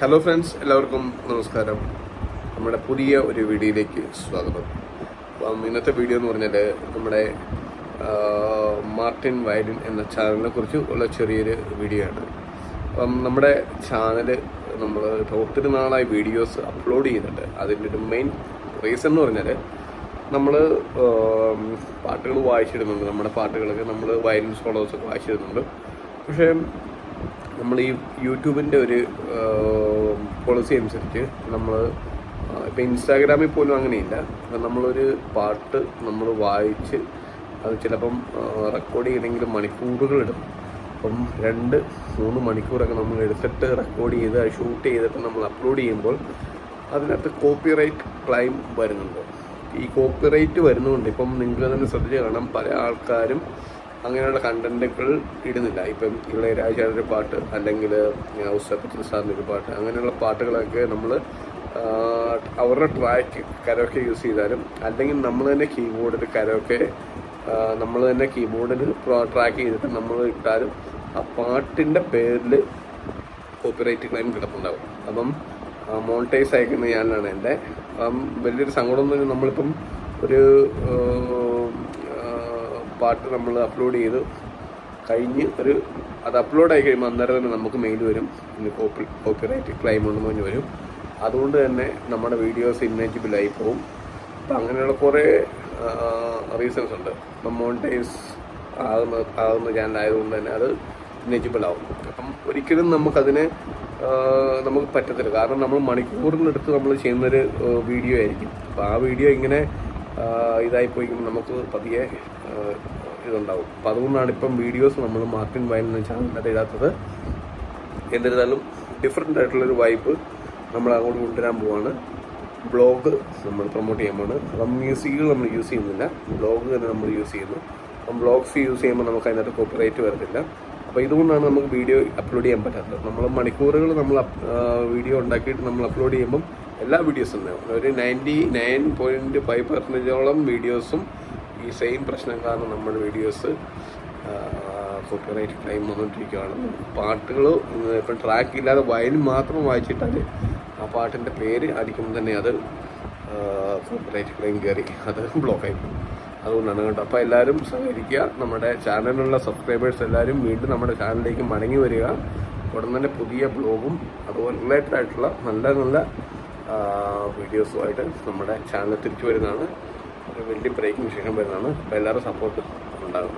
Hello friends എല്ലാവർക്കും നമസ്കാരം. നമ്മുടെ പുതിയ ഒരു വീഡിയോയിലേക്ക് സ്വാഗതം. അപ്പം ഇന്നത്തെ വീഡിയോ എന്ന് പറഞ്ഞാൽ നമ്മുടെ മാർട്ടിൻ വയലിൻ എന്ന ചാനലിനെ കുറിച്ച് ഉള്ള ചെറിയൊരു വീഡിയോ ആണ്. അപ്പം നമ്മുടെ ചാനൽ നമ്മൾ ഇപ്പോൾ ഒത്തിരി നാളായി വീഡിയോസ് അപ്ലോഡ് ചെയ്യുന്നുണ്ട്. അതിന്റെ ഒരു മെയിൻ റീസൺ എന്ന് പറഞ്ഞാൽ നമ്മൾ പാട്ടുകൾ വായിച്ചിടുന്നുണ്ട്. നമ്മുടെ പാട്ടുകളൊക്കെ നമ്മൾ വയലിൻ സോളോസൊക്കെ വായിച്ചിടുന്നുണ്ട്. പക്ഷേ നമ്മൾ ഈ യൂട്യൂബിന്റെ ഒരു പോളിസി അനുസരിച്ച് നമ്മൾ ഇപ്പം ഇൻസ്റ്റാഗ്രാമിൽ പോലും അങ്ങനെയില്ല. അപ്പം നമ്മളൊരു പാട്ട് നമ്മൾ വായിച്ച് അത് ചിലപ്പം റെക്കോർഡ് ചെയ്യണമെങ്കിൽ മണിക്കൂറുകളിടും അപ്പം രണ്ട് മൂന്ന് മണിക്കൂറൊക്കെ നമ്മൾ എടുത്തിട്ട് റെക്കോർഡ് ചെയ്ത് ഷൂട്ട് ചെയ്തിട്ട് നമ്മൾ അപ്ലോഡ് ചെയ്യുമ്പോൾ അതിനകത്ത് കോപ്പിറൈറ്റ് ക്ലൈം വരുന്നുണ്ട്. ഈ കോപ്പിറൈറ്റ് വരുന്നുണ്ട് ഇപ്പം നിങ്ങൾ തന്നെ ശ്രദ്ധിച്ച് കാണാം പല ആൾക്കാരും അങ്ങനെയുള്ള കണ്ടന്റുകൾ ഇടുന്നില്ല. ഇപ്പം ഇളയരാജയുടെ പാട്ട് അല്ലെങ്കിൽ ഔസപ്പച്ചൻ സാറിന്റെ ഒരു പാട്ട് അങ്ങനെയുള്ള പാട്ടുകളൊക്കെ നമ്മൾ അവരുടെ ട്രാക്ക് കരോക്കെ യൂസ് ചെയ്താലും അല്ലെങ്കിൽ നമ്മൾ തന്നെ കീബോർഡിൽ കരോക്കെ നമ്മൾ തന്നെ കീബോർഡിൽ ട്രാക്ക് ചെയ്തിട്ട് നമ്മൾ ഇട്ടാലും ആ പാട്ടിന്റെ പേരിൽ കോപ്പിറൈറ്റ് ക്ലെയിം കിടപ്പുണ്ടാവും. അപ്പം മോണിറ്റൈസ് അയക്കുന്ന ഞാനാണ് എന്റെ. അപ്പം വലിയൊരു സങ്കടം എന്ന് പറഞ്ഞാൽ നമ്മളിപ്പം ഒരു പാട്ട് നമ്മൾ അപ്ലോഡ് ചെയ്ത് കഴിഞ്ഞ് ഒരു അത് അപ്ലോഡായി കഴിയുമ്പോൾ അന്നേരം തന്നെ നമുക്ക് മെയിൽ വരും. ഇന്ന് കോപ്പി കോപ്പിറൈറ്റ് ക്ലെയിം ഉണ്ടെന്ന് പറഞ്ഞ് വരും. അതുകൊണ്ട് തന്നെ നമ്മുടെ വീഡിയോസ് ഇന്നേജിബിളായി പോകും അപ്പം അങ്ങനെയുള്ള കുറേ റീസൺസ് ഉണ്ട്. ഇപ്പം മോണിറ്റൈസ് ആകുന്ന ആകുന്ന ചാനലായതുകൊണ്ട് തന്നെ അത് ഇന്നേജിബിൾ ആവും. അപ്പം ഒരിക്കലും നമുക്കതിനെ നമുക്ക് പറ്റത്തില്ല. കാരണം നമ്മൾ മണിക്കൂറിനെടുത്ത് നമ്മൾ ചെയ്യുന്നൊരു വീഡിയോ ആയിരിക്കും. അപ്പോൾ ആ വീഡിയോ ഇങ്ങനെ ഇതായി പോയി നമുക്ക് പതിയെ ഇതുണ്ടാവും. അപ്പം അതുകൊണ്ടാണ് ഇപ്പം വീഡിയോസ് നമ്മൾ മാർട്ടിൻ വയൽ എന്ന ചാനലിനകത്ത് ഇടാത്തത്. എന്നിരുന്നാലും ഡിഫറെന്റ് ആയിട്ടുള്ളൊരു വൈബ് നമ്മൾ അങ്ങോട്ട് കൊണ്ടുവരാൻ പോവാണ്. ബ്ലോഗ് നമ്മൾ പ്രൊമോട്ട് ചെയ്യാൻ പോവാണ് അപ്പം മ്യൂസിക്കുകൾ നമ്മൾ യൂസ് ചെയ്യുന്നില്ല. ബ്ലോഗ് തന്നെ നമ്മൾ യൂസ് ചെയ്യുന്നു. അപ്പം ബ്ലോഗ്സ് യൂസ് ചെയ്യുമ്പോൾ നമുക്ക് അതിനകത്ത് കോപ്പറേറ്റ് വരത്തില്ല. അപ്പോൾ ഇതുകൊണ്ടാണ് നമുക്ക് വീഡിയോ അപ്ലോഡ് ചെയ്യാൻ പറ്റാത്തത്. നമ്മൾ മണിക്കൂറുകൾ നമ്മൾ വീഡിയോ ഉണ്ടാക്കിയിട്ട് നമ്മൾ അപ്ലോഡ് ചെയ്യുമ്പം എല്ലാ വീഡിയോസും ഒരു നയന്റി നയൻ പോയിന്റ് ഫൈവ് പെർസെന്റേജോളം വീഡിയോസും ഈ സെയിം പ്രശ്നം കാരണം നമ്മുടെ വീഡിയോസ് കോപ്പിറൈറ്റ് ക്ലെയിം വന്നുകൊണ്ടിരിക്കുകയാണ്. പാട്ടുകൾ ഇപ്പം ട്രാക്ക് ഇല്ലാതെ വയലിൻ മാത്രം വായിച്ചിട്ടാൽ ആ പാട്ടിന്റെ പേര് അടിക്കുമ്പോൾ തന്നെ അത് കോപ്പിറൈറ്റ് ക്ലെയിം കയറി അത് ബ്ലോക്കായി പോകും അതുകൊണ്ടാണ് കേട്ടോ. അപ്പോൾ എല്ലാവരും സഹകരിക്കുക. നമ്മുടെ ചാനലിലുള്ള സബ്സ്ക്രൈബേഴ്സ് എല്ലാവരും വീണ്ടും നമ്മുടെ ചാനലിലേക്ക് മടങ്ങി വരിക. ഉടൻ തന്നെ പുതിയ ബ്ലോഗും അതുപോലെ റിലേറ്റഡ് ആയിട്ടുള്ള നല്ല നല്ല വീഡിയോസുമായിട്ട് നമ്മുടെ ചാനൽ തിരിച്ചു വരുന്നതാണ്. വലിയ ബ്രേക്കിന് ശേഷം വരുന്നതാണ്. അപ്പോൾ എല്ലാവരും സപ്പോർട്ട് ഉണ്ടാകും.